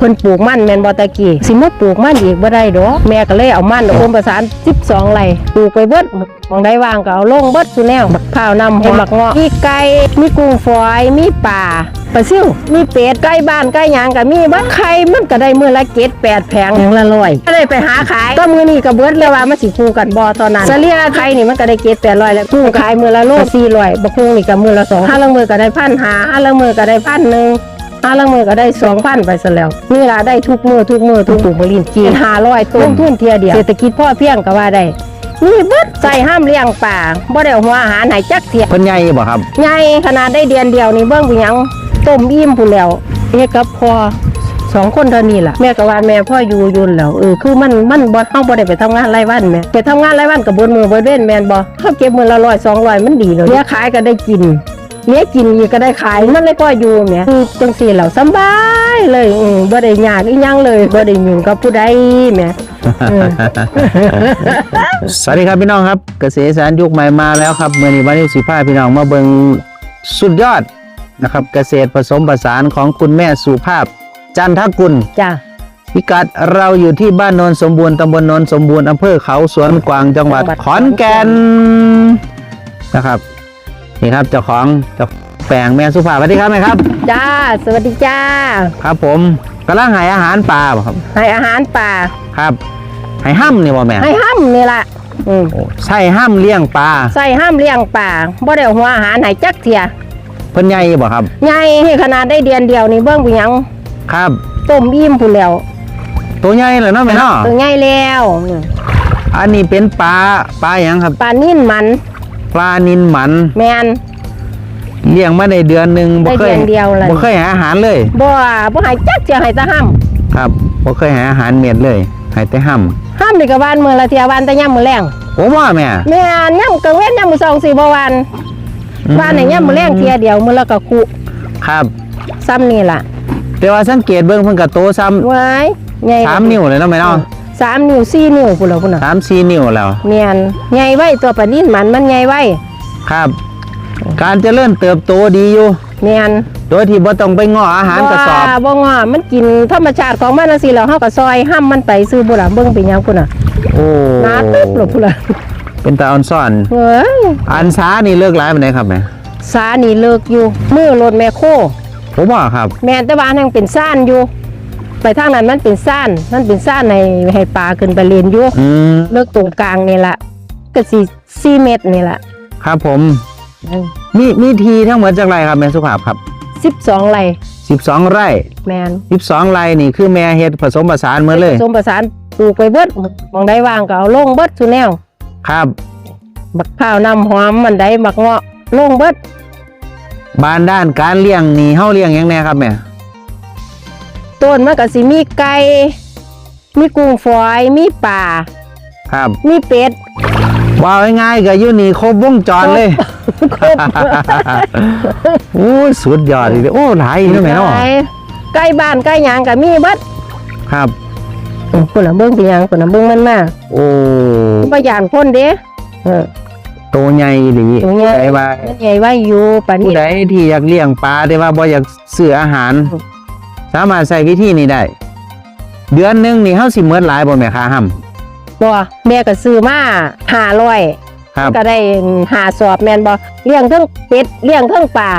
เพิ่นปลูกมันแมนบ่ตะกี้สิมาปลูกมันอีกบ่ได้ดอกแม่ก็เลยเอามันโอมประสาน12ไร่ปลูกไปเบิดหมองใดว่างก็เอาลงเบิดซุแนวบักพร้าวนำหอมบักเงาะมีไก่มีกุ้งฝอยมีปลาปลาซิวมีเป็ดไก่บ้านไก่หยังก็มีบัดไข่มันก็ได้มือละ7 8แปดแผงอย่างละร้อยก็เลยไปหาขายก็มือนี้ก็เบิดเลยว่ามันสิคู่กันบ่ตอนนั้นเสลียไข่นี่มันก็ได้7 800แล้วกุ้งขายมือละโล400บักฮุงนี่ก็มือละ2ห้าละมือก็ได้พันหาห้าละมือก็ได้พันหนึ่ง ห้าละมือก็ได้สองพันไปซะแล้วนี่ล่ะได้ทุกมือทุกมือทุกปลูกมะลินจีนห้าร้อยต้นทุนเทียเดียวเศรษฐกิจพ่อเพียงก็ว่าได้นี่เบิดใส่ห้ามเลี้ยงป่าบ่ได้เอาหัวอาหารไหนจักเทียเพิ่นใหญ่บ่ครับใหญ่ขนาดได้เดือนเดียวนี่เบิ่งผู้หยังต้มอิ่มผู้นแล้วเฮ็ดกับพ่อสองคนเท่านี้ล่ะแม่ก็ว่าแม่พ่ออยู่อยุนแล้วเออคือมันมันบ่เฮาบ่ได้ไปทำงานรายวันแม่ไปทำงานรายวันก็เบิดมือเบิดเว้นแม่นบ่เฮาเก็บมื้อละ100 200มันดีเลยเลี้ยขายก็ได้กิน เนี้ยกินอีกก็ได้ขายมันเลยก็อยู่เนี่ยคือจังสี่เหล่าสำบายเลยอืมบ่ได้ยากอีหยังเลยบ่ได้ยุ่งกับผู้ใดแหม่อืม สวัสดีครับพี่น้องครับเกษตรสารยุคใหม่มาแล้วครับเมื่อนี้วันที่สิบห้าพี่น้องมาเบิงสุดยอดนะครับ เกษตรผสมผสานของคุณแม่สุภาพ จันทกุล จ้ะ พิกัดเราอยู่ที่บ้านโนนสมบูรณ์ตำบลโนนสมบูรณ์อำเภอเขาสวนกวางจังหวัดขอนแก่น นะครับ นี่ครับเจ้าของเจ้าแปลงแม่สุภาพสวัสดีครับแม่ครับ จ้า สวัสดีจ้า ครับ ผมกำลังใหายอาหารปลาบ่ครับให้อาหารป่า ครับให้ห้ำนี่บ่แม่ให้ห้ำนี่ล่ะอืมโอ้ใช่ห้ำเลี้ยงปลาใส่ห้ามเลี้ยงป่าบ่ได้เอาหัวอาหารไหนจักเทียเพิ่นใหญ่บ่ครับ ใหญ่ให้ขนาดได้เดือนเดียวนี่เบิ่งผู้หยังครับ ต้มอิ่มผู้นแล้วตัวใหญ่เลยเนาะแม่เนาะตัวใหญ่แล้วอืมอันนี้เป็นปลาปลาหยังครับ ปลานิ่นมัน ปลานินหมันแม่นเลี้ยงมาในเดือนหนึ่งบ่เคยได้เดือนเดียวเลยบ่เคยหาอาหารเลย บ่บ่ให้จักเทียให้แตะห้ำครับบ่เคยหาอาหารเม็ดเลยให้แต่ห้ำห้ามนี่ก็บ้านมื้อละเทียบ้านแต่ยามมื้อแรงโอ้ว่าแม่แม่นย่ำกลางเว้นย่ำมือสองสี่บวันอืมบ้านไหนย่ำมือแรงเทียเดียวมือละกะคุครับ ซ้ำนี่ล่ะแต่ว่าสังเกตเบิ่งเพิ่นก็โตซ้ำไว้ใหญ่สามนิ้วเลยเนาะแม่เนาะ สามนิ้วสี่นิ้วพุ่นละพุ่นน่ะสามสี่นิ้วแล้วแม่นใหญ่ไว้ตัวปลานิ่นมันมันใหญ่ไว้ครับ การเจริญเติบโตดีอยู่แม่นโดยที่บ่ต้องไปง้ออาหารกระสอบว่าบ่งอมันกินธรรมชาติของมันจังซี่แล้วเฮาก็ซอยห้ามมันไปซื้อบ่ล่ะเบิ่งเป็นหยังพุ่นน่ะโอ้หนาตึ๊บเลยพุ่นล่ะเป็นตาอ่อนซ่อนเฮ้ยอันช้านี่เลิกหลายปานใดครับแม่สานี่เลิกอยู่มือรถแม่โคผมว่าครับ แม่นแต่ว่าอันยังเป็นซ่านอยู่ ไปทางนั้นมันเป็นซ่านมันเป็นซ่านให้ให้ปลาขึ้นไปเล่นอยู่อืมเลิกตรงกลางนี่ละก็สี่สี่เมตรนี่ละครับผม มีมีทีทั้งหมดจากไรครับแม่สุภาพครับสิบสองไร่12ไร่แมน12ไร่นี่คือแม่เฮ็ดผสมผสานหมาเลยผสมประสานปลูกไปเบิดหมองได้วางก็เอาลงเบิดสุแนวครับ บักข้าวนำหอมมันได้บักเงาะลงเบิดบ้านด้านการเลี้ยงนี่เฮาเลี้ยงหยังแน่ครับแม่ ต้นมันก็สิมีไก่มีกุ้งฝอยมีปลาครับมีเป็ดว่าง่ายๆก็อยู่นี่ครบวงจรเลย ครบโอ้ยสุดยอดเลยโอ้หลายอีกแล้วแม่เนาะไก่บ้านไก่หยางก็มีเบิดครับอืมคนน่ะเบิ่งเป็นหยังคนน่ะเบิ่งมันมาโอ้บ่ย่านคนเด้เออ โตใหญ่ดีตัวใหญ่ใจว่ามันใหญ่ไว้อยู่ปานผู้นี้ใดที่อยากเลี้ยงปลาแต่ว่าบ่อยากซื้ออาหารอืม สามารถใช้วิธีนี้ได้ เดือนหนึงนี่เฮาสิเมิดหลายบ่แม่ค้าห้ำบ่แม่ก็ซื้อมาห้าร้อยครับก็ได้หาสอบแม่นบ่เลี้ยงทั้งเป็ดเลี้ยงทั้งปลา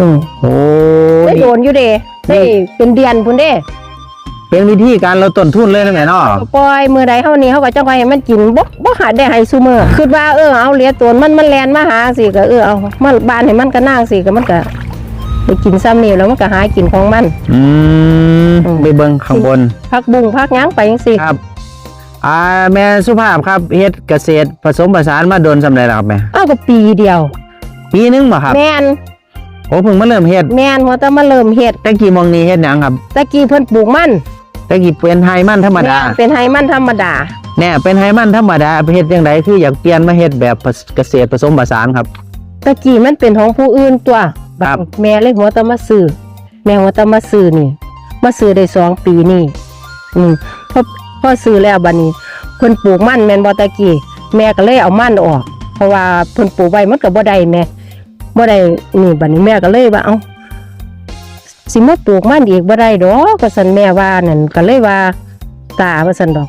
อืมโอ้ได้นี่โดนอยู่เด้ได้เป็นเดือนพุ่นเด้ เป็นวิธีการลดต้นทุนเลยนะแม่เนาะปล่อยมื้อใดเฮานี่เฮาก็จังไว้ให้มันกินบ่บ่หาได้ให้ซุมื้อคิดว่าเออเอาเหลียตัวมันมันแล่นมาหาสิก็เออเอามันบ้านให้มันก็นางสิก็มันก็ ไปกินซ้ำนี่แล้วมันก็หากินของมัน อืมอืมไปเบิ่งข้างบนพักบุ้งพักหยังไปจังซี่ครับ อ่าแม่สุภาพครับเฮ็ดเกษตรผสมผสานมาโดนสำเร็จแล้วครับแม่อ้าวก็ปีเดียว ปีหนึงบ่ครับแม่นโอ้เพิ่งมาเริ่มเฮ็ดแม่นหัวแต่มาเริ่มเฮ็ดแต่กี่โมงนี้เฮ็ดหยังครับตะกี้เพิ่นปลูกมันแต่กี่เป็นไฮมันธรรมดาแม่นเป็นไฮมันธรรมดาแน่เป็นไฮมันธรรมดาเฮ็ดจังไดคืออยากเปลี่ยนมาเฮ็ดแบบเกษตรผสมผสานครับตะกี้มันเป็นของผู้อื่นตัว ครับ แม่เลยหัวตะมาซื้อแม่หัวตะมาซื้อนี่ มาซื้อได้สองปีนี่อืมพอพอซื้อแล้วบัดนี้เพิ่นปลูกมันแม่นบ่ตะกี้แม่ก็เลยเอามันออก เพราะว่าเพิ่นปลูกไว้มันก็บ่ได้แม่บ่ได้นี่บัดนี้แม่ก็เลยว่าเอ้าสิมาปลูกมันอีกบ่ได้ดอกก็สันแม่ว่านั่นก็เลยว่าตาว่าซั่นดอก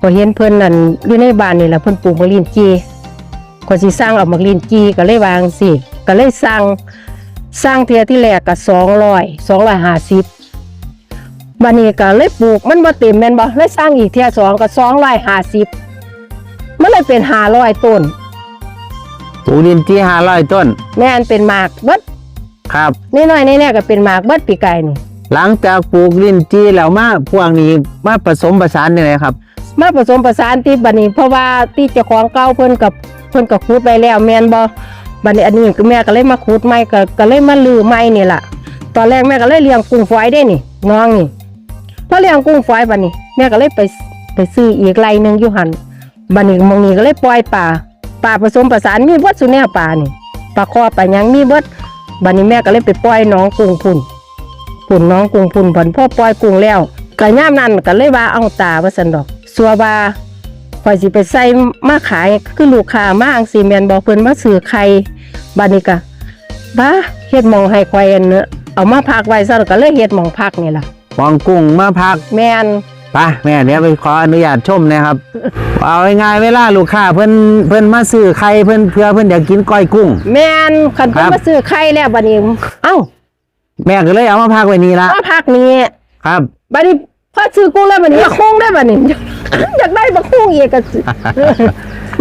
ก็เห็นเพิ่นนั่นอยู่ในบ้านนี่แหละเพิ่นปลูกมะลินจีก็สิสร้างเอามะลินจีก็เลยวางสิก็เลยสร้าง สร้างเทียที่แรกก็200 250บัดนี้ก็เลยปลูกมันบ่เต็มแม่นบ่เลยสร้างอีกเทียสองก็250มันเลยเป็น500ต้นปลูกดินที่ห้าร้อยต้น แม่นเป็นหมากเบิดครับนี่น้อยๆแน่ๆก็เป็นหมากเบิดปีกายนี่หลังจากปลูกดินจีแล้วมาพวกนี้มาผสมผสานยังไงครับ มาผสมประสานที่บัดนี้เพราะว่าที่เจ้าของเก่าเพิ่นกับเพิ่นก็ขุดไปแล้วแม่นบ่ บัดนี้อันนี้ก็แม่ก็เลยมาขุดใหม่ก็ก็เลยมาลือใหม่นี่ล่ะ ตอนแรกแม่ก็เลยเลี้ยงกุ้งฝอยได้นี่น้องนี่พอเลี้ยงกุ้งฝอยบัดนี้ แม่ก็เลยไปไปซื้ออีกไรหนึงอยู่หันบัดนี้มองนี้ก็เลยปล่อยปลาปลาผสมประสานมีเบิดสุแนวปลานี่ปลาคอปลายังมีเบิดบัดนี้แม่ก็เลยไปปล่อยน้องกุ้งพุ่นพุ่นน้องกุ้งพุ่นบัดพอปล่อยกุ้งแล้วก็ย่ามนั้นก็เลยว่าเอาตาว่าซั่นดอกสัวว่า ข่อยสิไปใส่มาขายคือลูกค้ามาอังสีแมนบอกเพิ่นมาซื้อไข่บานิกะบ้าเฮ็ดหมองให้ข่อยอันเนอะเอามาพักไว้ซะแล้วก็เลยเฮ็ดหมองพักนี่ล่ะวางกุ้งมาพักแม่น ไปแม่เดี๋ยวไปขออนุญาตชมนะครับ เอาง่ายๆเวลาลูกค้าเพิ่นเพิ่นมาซื้อไข่เพิ่นเพื่อเพิ่นอยากกินก้อยกุ้ง แม่นคันเพิ่นครับ มาซื้อไข่แล้วบัดนี้ เอ้าแม่ก็เลยเอามาพักไว้นี่ละมาพักนี้ครับ บัดนี้ พอซื้อกุ้งแล้วบัดนี้มาคุ้งได้บัดนี้ อยากได้บักคุ้งอีกก็สิ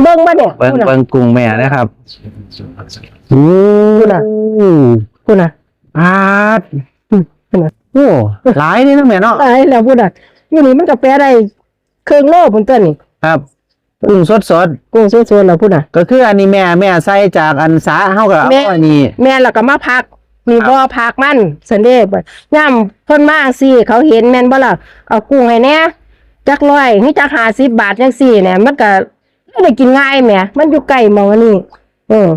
เบิ่งบ่เนี่ยเบิ่งคุณน่ะ เบิ่งกุ้งแม่นะครับโอ้คุณน่ะคุณน่ะอาดคุณน่ะโอ้หลายนี่นะแม่เนาะตายแล้วพุ่นน่ะอยู่นี่มันก็แปลได้เครื่องโลพุ่นตัวนี่ครับกุ้งสดสดกุ้งสดๆแล้วพุ่นน่ะ ๆก็คืออันนี้แม่แม่ใส่จากอันสาเฮากับแม่ อันนี้ แม่แล้วก็มาพัก มีครับบ่อพักมันสันเดย์บ่ย่ำเพิ่นมาสิเขาเห็นแม่นบ่ล่ะเอากุ้งให้แหน่จักร้อยนี่จัก50บาทจังซี่เนี่ยมันก็มันได้กินง่ายแหมมันอยู่ใกล้หมองอันนี้เออ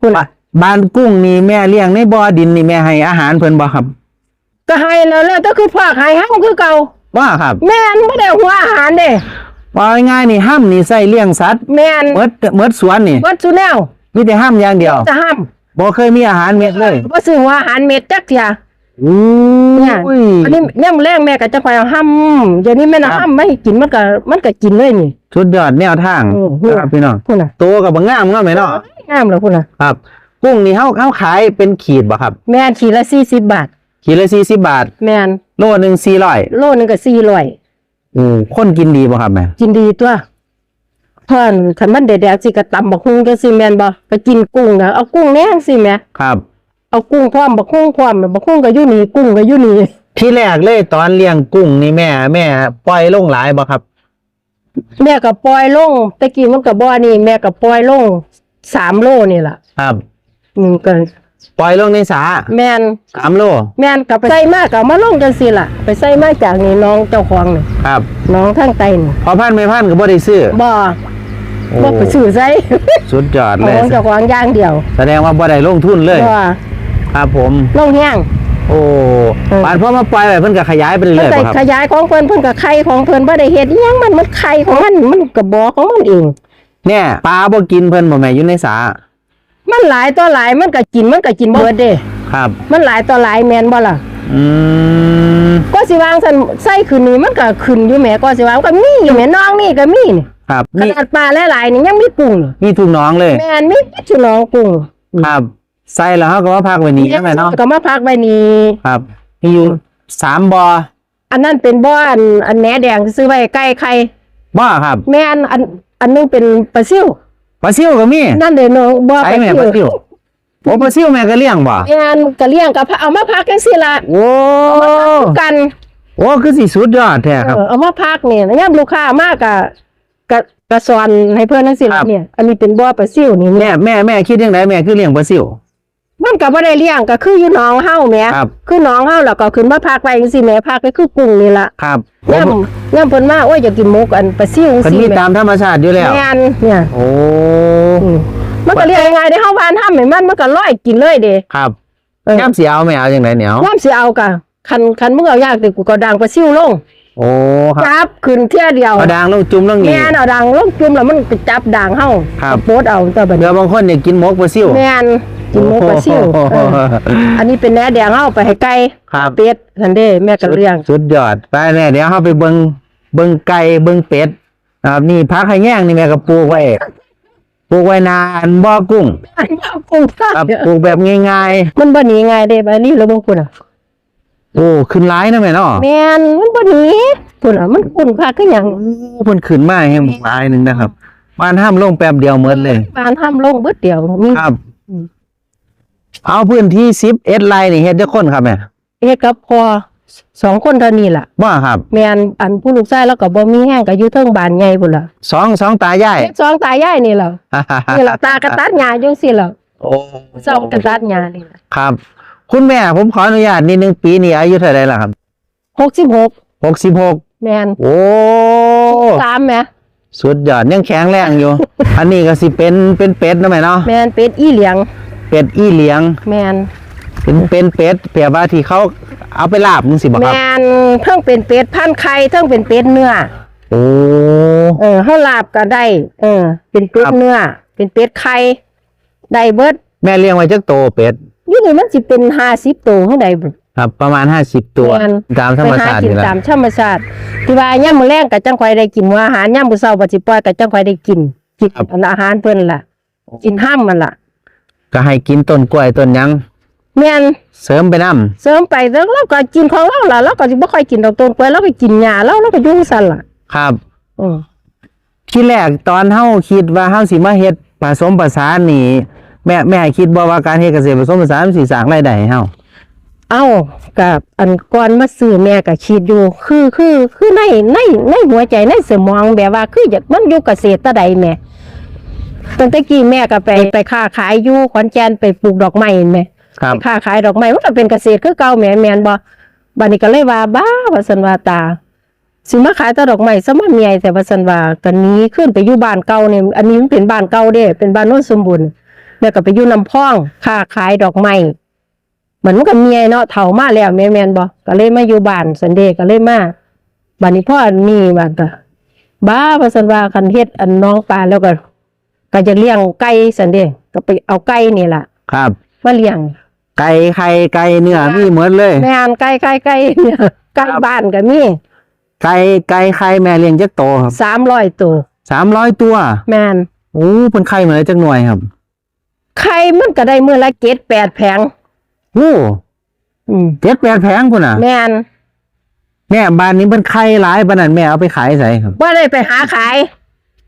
คุณน่ะบ้านกุ้งนี่แม่เลี้ยงในบ่อดินนี่แม่ให้อาหารเพิ่นบ่ครับ ก็ให้แล้วแล้วแต่คือพากให้เฮาคือเก่าว่าครับ แม่นบ่ได้หัวอาหารเด้ว่าง่ายๆนี่ห้ามนี่ใส่เลี้ยงสัตว์แม่นเมดเมดสวนนี่วัดสุแนวมีแต่ห้ามอย่างเดียวจะห้าม บ่เคยมีอาหารเม็ดเลยบ่ซื้อหัวอาหารเม็ดจักเที่ยอู้เนี่ยยอันนี้แม่มแรงแม่ก็จะคอยเอาห้ำเดี๋ยวนี้แม่น่ะครับห้ำไม่ให้กินมันก็มันก็กินเลยนี่สุดยอดแนวทางอืมครับพี่น้องพุ่นน่ะตัวกับบงามงามไหมเนาะงามเลยพุ่นน่ะครับ กุ้งนี่เฮาเฮาขายเป็นขีดบ่ครับ แม่นขีดละสี่สิบบาท ขีดละ40บาท แม่นโลหนึง400โลนึงก็สี่ร้อยอืมคนกินดีบ่ครับแม่กินดีตัว เพิ่นคันมันแดดๆสิก็ตำบักฮุ่งจังซี่แม่นบ่ไปกินกุ้งนะเอากุ้งแหน่จังซี่แหม่ครับ เอากุ้งพร้อมบักฮุ่งพร้อมบักฮุ่งก็อยู่นี่กุ้งก็อยู่นี่ที่แรกเลยตอนเลี้ยงกุ้งนี่แม่ แม่ปล่อยลงหลายบ่ครับ แม่ก็ปล่อยลงตะกี้มันก็บ่นี่ แม่ก็ปล่อยลงสามโลนี่ล่ะครับอืมก็ปล่อยลงในสาแม่น3โลแม่นก็ไปใส่มากก็เอามาลงจังซี่ล่ะ ไปใส่มาจากนี่น้องเจ้าของนี่ครับ น้องทางใต้นี่พอพันไม่พันก็บ่ได้ซื้อบ่ โอ้ บ่ไปซื้อใส่สุดยอดขเลยองเจ้าของอย่างเดียวแสดงว่าบ่ได้ลงทุนเลยบ่ครับผม ลงแห้ง โอ้เออ ปานพอมาปล่อยไปเพิ่นก็ขยายไปเรื่เพิ่นอยๆก็บ่ครับขยายของเพิ่นเพิ่นก็ไข่ของเพิ่นบ่ได้เฮ็ดอิหยังมันมันไข่ของมันมันก็บ่ของมันเอง เนี่ยปลาบ่กินเพิ่นบ่แม่อยู่ในสามันหลายต่อหลายมันก็กินมันก็กินเบิดเด้ ครับ มันหลายต่อหลายแม่นบ่ล่ะ อืมก็สิวางซั่นใส่ขึ้นนี่มันก็ขึ้นอยู่แหมก็สิวางมันก็มีอยู่แหมน้องนี่ก็มีนี่ครับขนี่นาดปลาหลายๆนี่ยังมีกุ้งนี่มีทุกน้องเลย แม่นมีจุน้องกุ้งครับใส่แล้วเฮาก็มาพักไว้นี่นะแม่เนาะก็มาพักไว้นี่ครับมีอยู่สามบ่ออันนั้นเป็นบ่ออันอันแหนแดงซื้อไว้ใกล้ไข่บ่อครับแม่นอันอันนึงเป็นปลาซิวปลาซิวก็มีนั่นเด้น้องบ่อใส่ปลาแม่ซิปวลาซิว โอ้ปลาซิวแม่ก็เลี้ยงบ่แม่นก็เลี้ยงก็เอามาพักจังซี่ล่ะโอ้กันโอ้คือสิสุดยอดแท้ครับ เออเอามาพักเนี่ยยามลูกค้ามากก็ก็ก็สอนให้เพิ่นจังซี่ครัล่ะบเนี่ย อันนี้เป็นบ่อปลาซิวนี่แม่แม่แม่คิดยังไงแม่คือเลี้ยงปลาซิวมันก็บ่ได้เลี้ยงก็คืออยู่หนองเฮาแหมครับคือหนองเฮาแล้วก็ขึ้นมาพักไว้จังซี่แหมพักก็คือกุ้งนี่ล่ะครับย่ำย่ำเพิ่นมาโอ้ยอยากกินหมูกอันปลาซิวจังมันซี่มีแหมตามธรรมชาติอยู่แล้วแม่นเนี่ยโอ้อื มมันก็เรียกยังไงได้เฮาบ้านทำให้มันมันก็ร้อยกินเลยเด้ครับเออย่ำเสียเอาไม่เอาอย่างไรเหนียวย่ำสิเอากะคันคันมึงเอายากแต่กูก็ดังปลาซิวลงโอ้ครับจับขึ้นเที่ยเดียวเอาดางลงจุ่มลงนี่แม่นเอาดังลงจุ่มแล้วมันไปจับด่างเฮาครับโพดเอาตัวบัดเดี๋นี้ยวบางคนเนี่ยกินหมกปลาซิวแม่นกินหมูปลาซิวเอออันนี้เป็นแหนแดงเอาไปให้ไก่ครับเป็ดทันเด้แม่ก็เลี้ยงสุดยอดไปแน่เดี๋ยวเฮาไปเบิ่งเบิ่งไก่เบิ่งเป็ดนะครับนี่พักให้แย่งนี่แม่ก็ปลูกไว้ ปลูกไว้นานบ่อกุ้งอันนี้เอากุ้งซ่าครับปลูกแบบง่ายมันบ่หนีง่ายเด้บัดนี้เราบ่คุณอะๆ โอ้ขึ้นหลายนะแม่เนาะแม่นมันบ่หนีคุณอะมันคุ้นค่าคือหยังโอ้เพิ่นขึ้นมาแห่งหลายหนึงนะครับบ้านห้ามลงแป๊บเดียวหมดเลย บ้านห้ามลงเบิดเดียวมี ครับอืม เอาพื้นที่11ไร่นี่เฮ็ดจักคนครับแม่เฮ็ดกับพ่อ สองคนเท่านี้ล่ะว่าครับแม่นอันผู้ลูกชายแล้วก็บ่มีแห้งก็อยู่เทิงบ้านใหญ่พุ่นล่ะสองสองตายาย เฮ็ดสองตายายนี่ล่ะนี่ล่ะตากระตัดหญ้าจังซี่ล่ะโอ้เจ้ากระตัดหญ้านี่ล่ะครับ คุณแม่ผมขออนุญาตนิดนึงปีนี้อายุเท่าไหร่ล่ะครับ66 66แม่นโอ้สามแหมสุดยอดยังแข็งแรงอยู่ อันนี้ก็สิเป็นเป็นเป็ดนะแม่เนาะแม่นเป็ดอีเหลียง เป็ดอีเหลียง แม่น เป็นเป็นเป็ดแปลว่าที่เขาเอาไปลาบมึงสิบ่ครับแม่นเทิงเป็นเป็ดพันธุ์ไข่เทิงเป็นเป็ดเนื้อ โอ้ เออเฮาลาบก็ได้ เออ เป็นเป็ดครับ เนื้อ เป็นเป็ดไข่ได้เบิดแม่เลี้ยงไว้จักโตเป็ดอยู่นี่มันสิเป็น50ตัวเฮาได้บ่ครับ ประมาณ50ตัว แม่น ตามธรรมไปหาชาติกินนี่แหละตามธรรมชาติที่ว่าย่ามมื้อแลงก็จังค่อยได้กินว่าอาหารย่ามมื้อเช้าบ่สิปล่อยก็จังค่อยได้กินกินอันอาหารเพิ่นล่ะ กินห้ามมันล่ะ ก็ให้กินต้นกล้วยต้นหยัง แม่นเสริมไปน้ำเสริมไปแล้วเราก็กินของเราล่ะเราก็สิบ่ค่อยกินดอกต้นกล้วยเราก็กินหญ้าเราเราก็อยู่ซั่นล่ะครับอือที่แรกตอนเฮาคิดว่าเฮาสิมาเฮ็ดผสมผสานนี่แม่แม่คิดบ่ว่าการเฮ็ดเกษตรผสมผสานมันสิสร้างรายได้ให้เฮาเอ้ากับอันก่อนมาซื้อแม่ก็คิดอยู่คือคือคือในในในหัวใจในสมองแบบว่าคืออยากมันอยู่เกษตรตะใดแม่ตั้งแต่กี้แม่ก็ไปไปค้าขายอยู่ขอนแก่นไปปลูกดอกไม้เห็นไหม ครับไปค้าขายดอกไม้มันก็เป็นเกษตรคือเก่าแม่นแม่นบ่บัดนี้ก็เลยว่าบ้าว่าซั่นว่าตาสิมาขายแต่ดอกไม้ซะมาเมียแต่ว่าซั่นว่ากันนี้ขึ้นไปอยู่บ้านเก่าเนี่ยอันนี้มันเป็นบ้านเก่าเด้เป็นบ้านโน้นสมบูรณ์แม่ก็ไปอยู่น้ำพองค้าขายดอกไม้เหมือนมันก็เมียเนาะเฒ่ามาแล้วแม่นแม่นบ่ก็เลยมาอยู่บ้านสันเดย์ก็เลยมาบัดนี้พ่ออันนี้บัดก็บ้าว่าซั่นว่าคันเฮ็ดอันน้องปลาแล้วก็ก็จะเลี้ยงไก่สันเดย์ก็ไปเอาไก่นี่ล่ะครับมาเลี้ยง ไก่ไข่ไก่เนื้อมีหมดเลยแม่นไก่ไก่ไก่เนี่ยไก่บ้านก็มีไก่ไก่ไข่แม่เลี้ยงจักโตครับสามร้อยตัว300ตัว แม่นโอ้เพิ่นไข่มาเลยจักหน่วยครับไข่มันก็ได้มือละเกตแปดแผงโอ้อืมเจ็ดแปดแผงพุ่นน่ะ แม่นแม่บ้านนี้เพิ่นไข่หลายปานนั้นแม่เอาไปขายไสครับว่าได้ไปหาขาย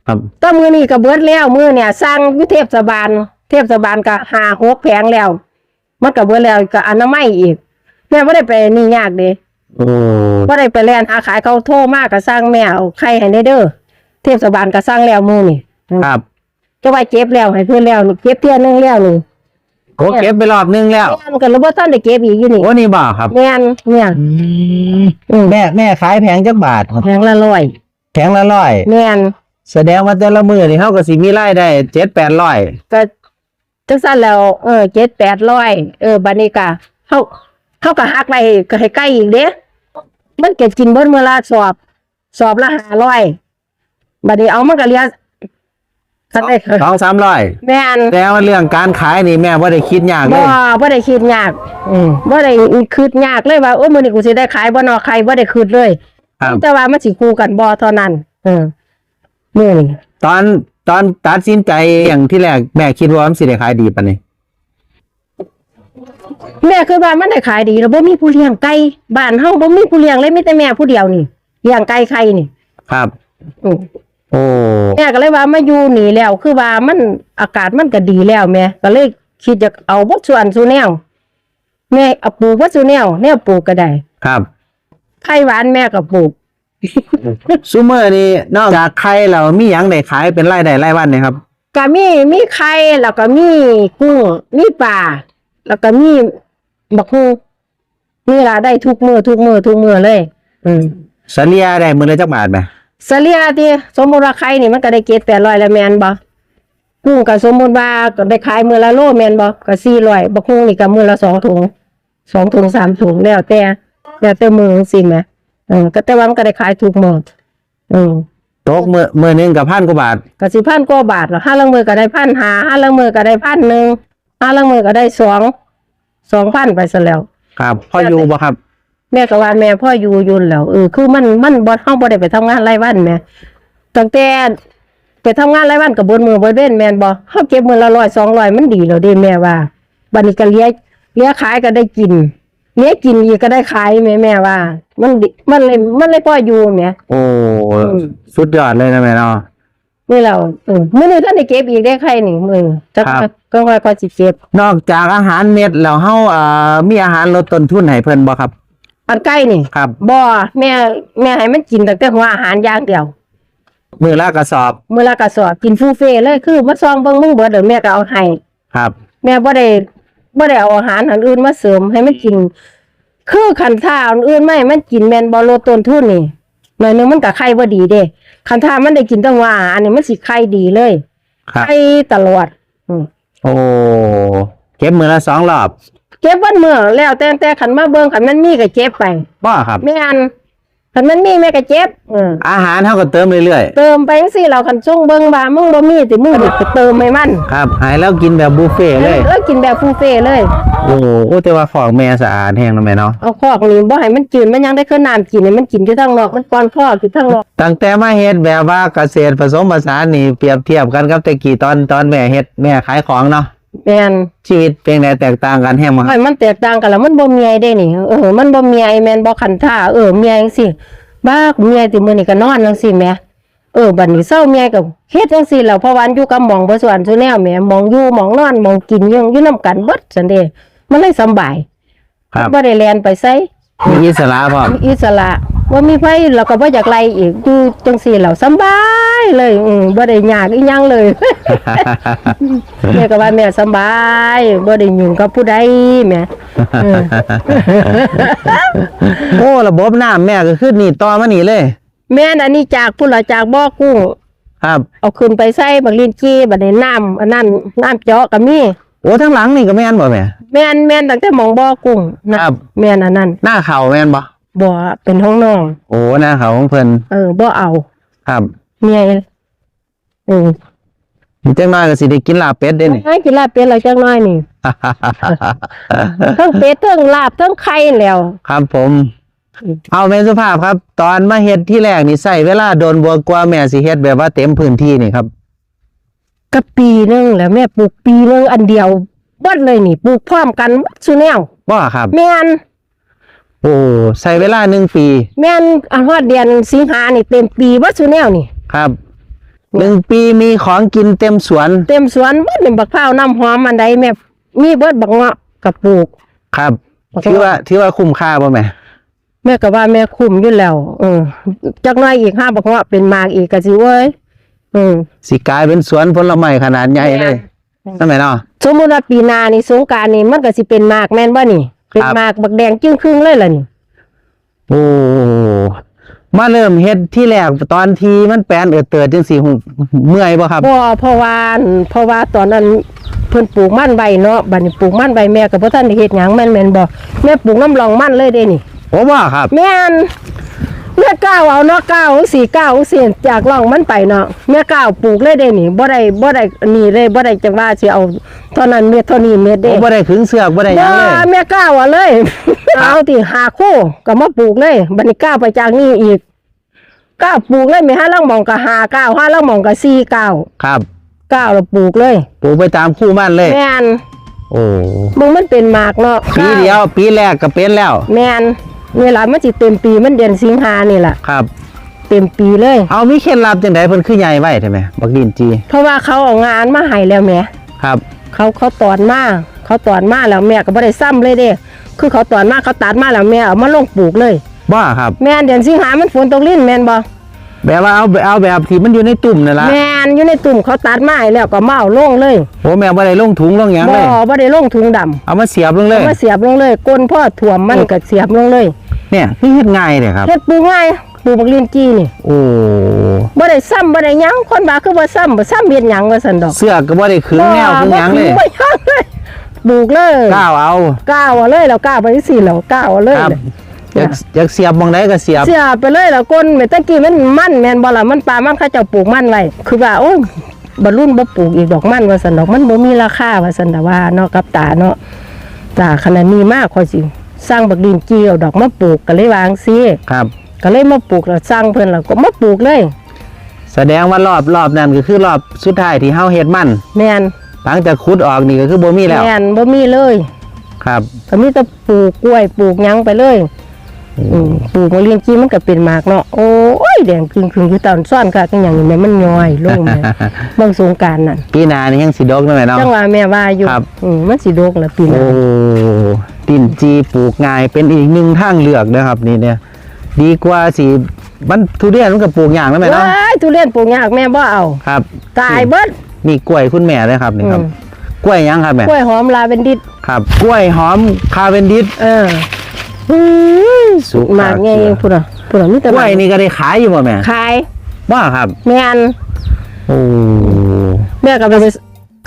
ครับก็มือนี่ก็เบิดแล้วมือเนี่ยสร้างอยุเทพสบาน เทพสบานก็หาหกแผงแล้ว มันก็เบิดแล้วก็อนามัยอีก แม่ไม่ได้ไปนี่ยากเด้โอ้ว่าได้ไปแล่นหาขายเขาโทรมากก็สร้างแม่เอาไข่ให้ได้เด้อเทพสบานก็สร้างแล้วมือนี่ครับจะว่าเก็บแล้วให้เพื่อนแล้วนี่เก็บเที่ยนึงแล้วนี่โอ้เก็บไปรอบนึงแล้วแม่นก็รู้ว่าท่านได้เก็บอีกอยู่นี่โอ้นี่บ่ครับแม่นเนี่ยอืมแม่แม่ขายแผงจักบาทครับแผงละร้อยแผงละร้อยแม่นแสดงว่าแต่ละมื้อนี่เฮาก็สิมีรายได้7-800ก็ จังสั้นแล้ว เออเจ็ดแปดร้อยเออบัดนี้ก็เฮาเฮาก็หักไว้ก็ให้ใกล้อีกเด้มันเก็บกินเบิดมื้อละสอบ สอบละ500บัดนี้เอามันก็เหลือคันได้สองสามร้อยแม่นแต่ว่าเรื่องการขายนี่แม่ว่าได้คิดยากเลบ่ยบ่ได้คิดยากอืมบ่ได้คิดยากเลยว่าโอ้มื้อนี้กูสิได้ขายบ่เนอใครบ่ได้คิดเลยครับแต่ว่ามันสิคู่กันบ่เท่านั้น เออมื้อนี้ตอน ตอนตัดสินใจอย่างที่แรกแม่คิดว่ามันสิได้ขายดีปานนี้แม่คือว่ามันได้ขายดีแล้วบ่มีผู้เลี้ยงไก่บ้านเฮาบ่มีผู้เลี้ยงเลยมีแต่แม่ผู้เดียวนี่เลี้ยงไก่ไข่นี่ครับ อืมโอ้แม่ก็เลยว่ามาอยู่นี่แล้ว คือว่ามันอากาศมันก็ดีแล้วแม่ก็เลยคิดจะเอาบ่ส่วนสู่แนวแม่เอาปลูกบ่สู่แนวแนวปลูกก็ได้ครับ ไข่หวานแม่ก็ปลูก ซูเมอร์นี่นอกจากไข่แล้วมีหยังได้ขายเป็นรายได้รายวันเนี่ยครับ ก็มีมีไข่แล้วก็มีกุ้งมีปลาแล้วก็มีบักฮูนี่ล่ะได้ทุกมือทุกมือทุกมือเลย อืมเสลียได้มื้อละจักบาทไหมเสลียที่สมมุติว่าไข่นี่มันก็ได้เกตแปดร้อยแล้วแมนบ่กุ้งก็สมมุติว่าก็ได้ขายมือละโลแมนบ่ก็สี่ร้อยบักฮุ้งนี่ก็มือละสองถุงสองถุงสามถุงแล้วแต่แล้วแต่มือสิแหม เออก็แต่ว่ามันก็ได้ขายถูกหมดอืมตกมื้อมื้อหนึงกับพันกว่าบาทก็สิพันกว่าบาทหรอห้าลังมือก็ได้พันหาห้าลังมือก็ได้พันหนึ่งอาลังมือก็ได้สองสองพันไปซะแล้ว ครับพ่ออยู่บ่ครับ แม่ก็ว่าแม่พ่ออยู่อยุ่นแล้วเออคือมันมันบ่เฮาบ่ได้ไปทำงานรายวันแม่ตั้งแต่ไปทำงานรายวันกับบนมือบนเว้นแม่นบ่เฮาเก็บมื้อละ100 200มันดีแล้วเด้แม่ว่าบัดนี้ก็เลี้ยเลี้ยขายก็ได้กินเลี้ยกินอีกก็ได้ขายแม่แม่ว่า มันดิมันเลยมันเลยพ่ออยู่แม่โอ้ อืม สุดยอดเลยนะแม่เนาะ นี่แล้วเออมื้อนี้ท่านได้เก็บอีกได้ใครนี่มื้อจักครับ ก็ค่อยก็สิเก็บ นอกจากอาหารเม็ดแล้วเฮาอ่ามีอาหารลดต้นทุนให้เพิ่นบ่ครับ อันใกล้นี่ครับ บ่แม่แม่ให้มันกินตั้งแต่หัวอาหารอย่างเดียว มือละกระสอบมื้อละกระสอบกินฟูเฟ่เลยคือมาซองเบิ่งมึงเบิดเดี๋ยวแม่ก็เอาให้ ครับ แม่บ่ได้บ่ได้เอาอาหารอันอื่นมาเสริมให้มันกิน คือคันท่าอันอื่นไม่มันกินแม่นบ่ลดต้นทุนนี่หน่อยหนึงมันก็ไข่บ่ดีเด้คันท่ามันได้กินแตั้งว่าอาหารนี่มันสิไข่ดีเลยครับ ไข่ตลอดอืมโอ้เก็บมือละสองรอบเก็บวันมื้อแล้วแต่แต่คันมาเบิ่งคันมันมีก็เก็บไปบ่ครับ แม่น คันมันมีแม่ก็เก็บเอออาหารเฮาก็เติมเรื่อยเติมไปจังซี่เราคันส่งเบิ่งว่ามึงบ่มีติมึงนี่ก็เติมให้มันๆ ครับ หายแล้วกินแบบบุฟเฟ่ต์เลยแล้วกินแบบฟูเฟ่เลย โอ้โอ้แต่ว่าของแม่สะอาดแห้งนะแม่เนาะ เอาคอกนี่บ่ให้มันจืดมันยังได้ขึ้นน้ำกินให้มันกินอยู่ทางนอกมันก่อนคอกอยู่ทางนอกตั้งแต่มาเฮ็ดแบบว่าเกษตรผสมผสานนี่เปรียบเทียบกันกับแต่กี้ตอนตอนแม่เฮ็ดแม่ขายของเนาะ แม่นชีวิตเป็นไงแตกต่างกันแห้งมั้งไอ้มันแตกต่างกันแล้วมันบ่เมียได้นี่เออมันบ่เมียแม่นบ่คันท่าเออเมียจังซี่บ้ากูเมียติมื้อนี้ก็นอนจังซี่แหมเออบัดนี้เศร้าเมียก็เฮ็ดจังซี่แล้วเพราะว่าอันอยู่กับหม่องบ่ส่วนซุแนวแหมหมองอยู่หมองนอนหมองกินอยู่อยู่นํกันเบิดซั่นเด้มันเลยสำบายครับบ่ได้แล่นไปไสมีอิสระพร้อมมีอิสระ ว่ามีไผเราก็บ่อยากไล่อีกอยู่จังซี่แล้วสำบายเลย อืมบ่ได้ยากอีหยังเลย แม่ก็ว่าแม่สำบายบ่ได้ยุ่งกับผู้ใดแม่เออโอ้ระบบน้ำแม่ก็ขึ้นนี่ต่อมานี่เลย แม่นอันนี้จากผู้ละจากบ่อกุ้ง ครับ เอาขึ้นไปใส่บักลินจี้บัดนี้น้ำอันนั้นน้ำเจาะก็มีโอ้ทั้งหลังนี่ก็แม่นบ่แม่ แม่นแม่นตั้งแต่หมองบ่อกุ้งนะครับ แม่นอันนั้น หน้าเขาแม่นบ่ บ่เป็นห้องนอนโอ้หน้าเขาของเพิ่นเออบ่เอาครับเมียเอออีกจังน้อยก็สิได้กินลาบเป็ดเด้นี่ให้กินลาบเป็ดแล้วจักหน่อยนี่ทั้งเป็ดทั้งลาบทั้งไข่แล้ว ครับผม เอาแม่สุภาพครับ ตอนมาเฮ็ดที่แรกนี่ใส่เวลาโดนบัวกว่าแม่สิเฮ็ดแบบว่าเต็มพื้นที่นี่ครับก็ปีหนึงแล้วแม่ปลูกปีหนึงอันเดียวเบิดเลยนี่ปลูกพร้อมกันหมดซุแนวว่าครับ แม่น โอ้ใส่เวลาหนึ่งปี แม่นอันฮอดเดือนสิงหานี่เต็มปีเบิดซุแนวนี่ ครับหนึ่งปีมีของกินเต็มสวน เต็มสวนเบิดนี่บักพร้าวน้ำหอมอันใดแม่มีเบิดบักเงาะกับปลูก ครับบักถือเงาะว่าถือว่าคุ้มค่าป่ะแม่แม่ก็ว่าแม่คุ้มอยู่แล้วเออจักหน่อยอีกห้าบักเงาะเป็นหมากอีกก็สิเว้ยอืมสิกลายเป็นสวนผลไม้ขนาดใหญ่เลยนั่นไหมเนาะสมมุติว่าปีหน้านี่สงกรานต์นี่มันก็สิเป็นหมากแม่นบ่นี่ เป็นครับหมากบักแดงจึ้งครึ่งเลยล่ะนี่โอ้มาเริ่มเฮ็ดที่แรกตอนทีมันแปลนเออเติดจังสี่หูเมื่อยบ่ครับบ่เพราะว่าเพราะว่าตอนนั้นเพิ่นปลูกมันใบเนาะบัดนี้ปลูกมันใบแม่ก็บ่ทันได้เฮ็ดหยังแม่นแม่นบ่แม่ปลูกน้ำรองมันเลยเด้นี่โอ้ว่าครับ แม่น แม่ก้าวเอาเนาะก้าวสี่ก้าวสี่จากร่องมันไปเนาะแม่ก้าวปลูกเลยเด้นี่บ่ได้บ่ได้อันนี่เลยบ่ได้จังว่าสิเอาเท่านั้นเม็ดเท่านี้เม็ดเด้โอ้บ่ได้ขึงเสือกบ่ได้หยังเลยบ่แม่ก้าวเอาเลย เอาที่หาคู่ก็มาปลูกเลยบัดนี้ก้าวไปจากนี่อีกก้าวปลูกเลยมีห้าล่างหมองก็หาก้าวห้าล่างหมองก็สี่ก้าวครับก้าวแล้วปลูกเลย ปลูกไปตามคู่บ้านเลยแม่นโอ้มึงมันเป็นหมากเนาะปีเดียว ปีแรกก็เป็นแล้ว แม่น นี่ล่ะมันสิเต็มปีมันเดือนสิงหานี่ล่ะครับ เต็มปีเลย เอามีเคล็ดลับจังไดเพิ่นคือใหญ่ไว้ใช่ไหมบักดินจี เพราะว่าเขาเอางานมาให้แล้วแหม่ครับ เขาเขาตอนมาเขาตอนมาแล้วแม่ก็บ่ได้ซ้ำเลยเด้คือเขาตอนมาเขาตัดมาแล้วแม่เอามาลงปลูกเลยบ่ครับ แม่นเดือนสิงหามันฝนตกลิ้นแม่นบ่ แบบว่าเอาเอาแบบที่มันอยู่ในตุ่มนั่นล่ะแม่นอยู่ในตุ่มเขาตัดมาให้แล้วก็มาเอาลงเลยโอ้แม่บ่ได้ลงถุงลงหยังบ่เลยบ่ได้ลงถุงดำเอามาเสียบลงเลย เอามาเสียบลงเลยก้นพ่อถ่วมมันก็เสียบลงเลยเนี่ยคือเฮ็ดง่ายเลยครับ เฮ็ดปลูกง่ายปลูกบักลิ้นจี้นี่โอ้บ่ได้ซ้ำบ่ได้หยังคนว่าคือบ่ซ้ำบ่ซ้ำเฮ็ดหยังว่าซั่นดอกเสื้อก็บ่ได้ขึงแนวขึงหยังเลยบ่หยังเลยปลูกเลยก้าวเอาก้าวเอาเลยแล้วก้าวไปสิแล้วก้าวเอาเลยครับ อยากอยากเสียบมองใดก็เสียบเสียไปเลยแล้วก้นแม่ตะกี้มันมันแม่นบ่ล่ะมันปลามันเขาเจ้าปลูกมันไว้คือว่าโอ้ยบรรลุนบ่ปลูกอีกดอกมันว่าซั่นดอกมันบ่มีราคาว่าซั่นน่ะว่าเนาะกับตาเนาะจ้าขนาดนี้มากข่อยสิสร้างบักดินจีเอาดอกมาปลูกก็เลยวาจั่งซี่ครับ ก็เลยมาปลูกแล้วสร้างเพิ่นแล้วก็มาปลูกเลย แสดงว่ารอบรอบนั้นก็คือรอบสุดท้ายที่เฮาเฮ็ดมันแม่นหลังจากขุดออกนี่ก็คือบ่มีแล้วแม่นบ่มีเลย ครับก็มีแต่ปลูกกล้วยปลูกหยังไปเลย อืมปลูกมะเรียงจีมันก็เป็นหมากเนาะโอ้ยแดงครึ่งๆอยู่ตอนซ่อนค่ะก็อย่างนี้แม่มันย่อยลงแม่บางสงกรารนั่นปีหน้านี่ยังสิดกนั่นแหละเนาะจังว่าแม่ว่าอยู่ครับอืมมันสิโดกละปีหโอ้น้าดินจีปลูกง่ายเป็นอีกหนึ่งทางเลือกนะครับนี่เนี่ย ดีกว่าสิมันทุเรียนมันก็ปลูกอย่างนั่นแหละเนาะว้ายทุเรียนปลูกยากแม่บ่เอาครับตายเบิด นี่กล้วยคุณแม่เลยครับนี่ครับอืม กล้วยยังครับแม่กล้วยหอมลาเวนดิตครับกล้วยหอมคาเวนดิสเออ อืมสุหมากไงเองพุ่นน่ะพุ่นน่ะมีแต่กหล้มาวกยนี่ก็ได้ขายอยู่บ่แม่ขายว่าครับแม่นโอ้แม่ก็ไป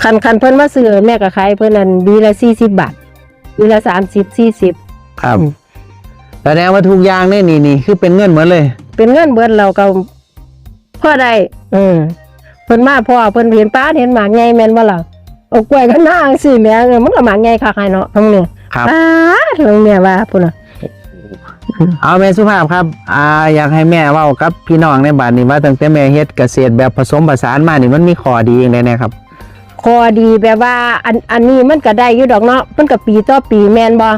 คันคันเพิ่นมาซื้อแม่ก็ขายเพิ่นนั่นบีละ40บาทบีละ30 40ครับอืมแสดงว่าทุกอย่างนี่นี่นี่คือเป็นเงินเหมือนเลย เป็นเงินเบิดเราก็พอได้เออเพิ่นมาพ่อเพิ่นเห็นป้าเห็นหมากใหญ่แม่นบ่ล่ะเอากล้วยกันหน้าจังซี่แม่เออมันก็หมากใหญ่คักให้เนาะทั้งนี้ครับป้าถึงแม่ว่าพุ่นน่ะ เอาแม่สุภาพครับอ่าอยากให้แม่เว้ากับพี่น้องในบ้านนี่ว่าตั้งแต่แม่เฮ็ดเกษตรแบบผสมผสานมานี่มันมีข้อดีอย่างไรนะครับ คอดีแบบว่าอันอันนี้มันก็ได้อยู่ดอกเนาะมันก็ปีต่อปีแม่นบ่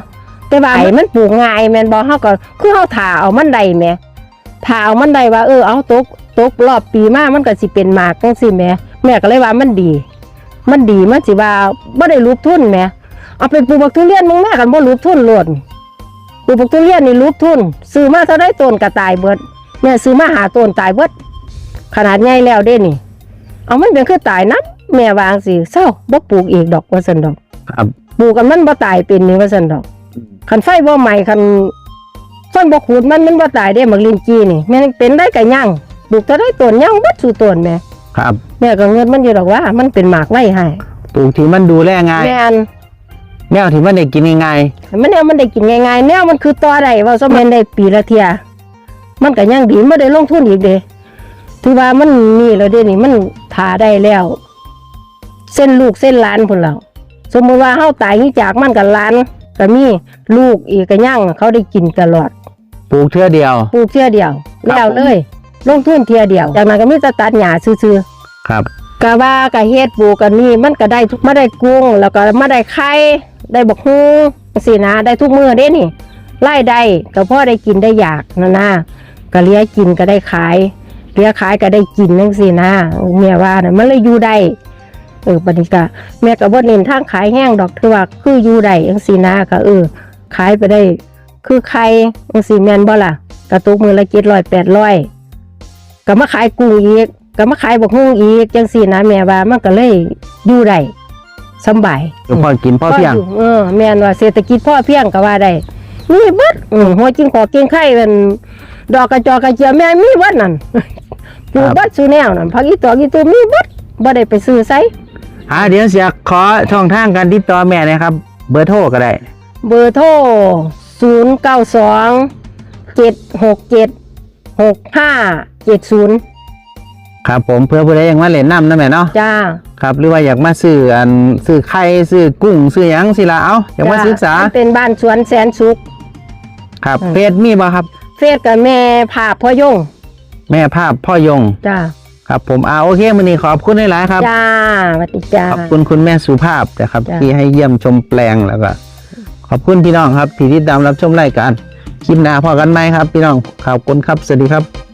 แต่ว่าไอ้มันปลูกง่ายแม่นบ่เฮาก็คือเฮาถ่าเอามันได้แหมถ่าเอามันได้ว่าเออเอาตกตกรอบปีมามันก็สิเป็นหมากจังซี่แหมแม่ก็เลยว่ามันดี มันดีมันสิว่าบ่ได้รูปทุนแหมเอาไปปลูกบักทุเรียนมึงแม่กันบ่รูปทุนโลด ปลูกบักทุเรียนนี่รูปทุนซื้อมาเท่าได้ต้นก็ตายเบิดแม่ซื้อมาหาต้นตายเบิด ขนาดใหญ่แล้วเด้นี่ เอามันเป็นคือตายนับแม่วาจั่งสิเศร้าบ่ปลูกอีกดอกว่าซั่นดอกครับปลูกกันมันบ่ตายเป็นนี่ว่าซั่นดอกคันไฟบ่ไหม้คันฟันบ่ขูดมันมันบ่ตายเด้มักลินจีนี่แม่นเป็นได้ก็ยังปลูกเท่าได้ต้นยังบ่สู่ต้นแม่ครับแม่ก็เงินมันอยู่ดอกว่า มันเป็นหมากไว้ให้ปลูกที่มันดูแลง่ายแม่น แนวที่มันได้กินง่ายมันแนวมันได้กินง่ายๆแนวมันคือต่อได้ว่าซะแม่นได้ปีละเที่ยมันก็ยังดีบ่ได้ลงทุนอีกเด้ถือว่ามันนี่แล้วเด้นี่มันทาได้แล้ว เส้นลูกเส้นหลานพุ่นแล้วสมมติว่าเฮาตายนี่จากมันกับหลานก็มีลูกอีกก็ยังเขาได้กินตลอด ๆปลูกเทื่อเดียว ปลูกเทียเดียวครับ แล้วเลย ลงทุนเทียเดียว จากนั้นก็มีแต่ตัดหญ้าซื่อครับ ๆกะว่ากะเฮ็ดปลูกกันนี่มันก็ได้ทุกมาได้กุ้ง แล้วก็มาได้ไข่ ได้บักฮู้สินะ ได้ทุกมือเด้นี่รายได้ก็พ่อได้กินได้อยากนะนะก็เลี้ยกินก็ได้ขายเลี้ยขายก็ได้กินจังซี่นะแม่ว่าน่ะมันเลยอยู่ได้เออบัดนี้ก็แม่ก็บ่เน้นทางขายแห้งดอกคือว่าคืออยู่ได้จังซี่นะก็เออขายไปได้ คือไข่จังซี่แม่นบ่ล่ะกระตุกมือละ700 800ก็มาขายกุ้งอีกก็มาขายบักฮุ่งอีกจังซี่นะแม่ว่ามันก็เลยอยู่ได้ สำบายอยู่พอกินพอเพียงยู่เออแม่นว่าเศรษฐกิจพ่อเพียงก็ว่าได้มีเบิดอือหัวกินขอกินไข่เป็นดอกกระจอกกระเจียวแม่มีเบิดนั่นปลูกครับเบิดสู่แนวนั่นผักอีตอกอีตูมีเบิดบ่ได้ไปซื้อไสอ่าเดี๋ยวเสียขอช่องทางการติดต่อแม่หนะครับ เบอร์โทรก็ได้ เบอร์โทร0 9 2 7 6 7 6 5 7 0 ครับผมเพื่อผู้ใดยังมาเล่นน้ำนะแม่เนาะจ้า ครับหรือว่าอยากมาซื้ออันซื้อไข่ซื้อกุ้งซื้อหยังสิละเอาอยากมาจ้ศึกษามันเป็นบ้านสวนแสนสุข ครับอืมเฟซมีบ่ครับ เฟซกับแม่ภาพพ่อยงแม่ภาพพ่อยง จ้า ครับผมอ่าโอเคมื้อนี้ขอบคุณหลายๆครับ จ้าสวัสดีจ้า ขอบคุณคุณแม่สุภาพนะครับ จ้ะ ที่ให้เยี่ยมชมแปลงแล้วก็ขอบคุณพี่น้องครับที่ติดตามรับชมรายการคลิปหน้าพอกันไหมครับ พี่น้องขอบคุณครับสวัสดีครับ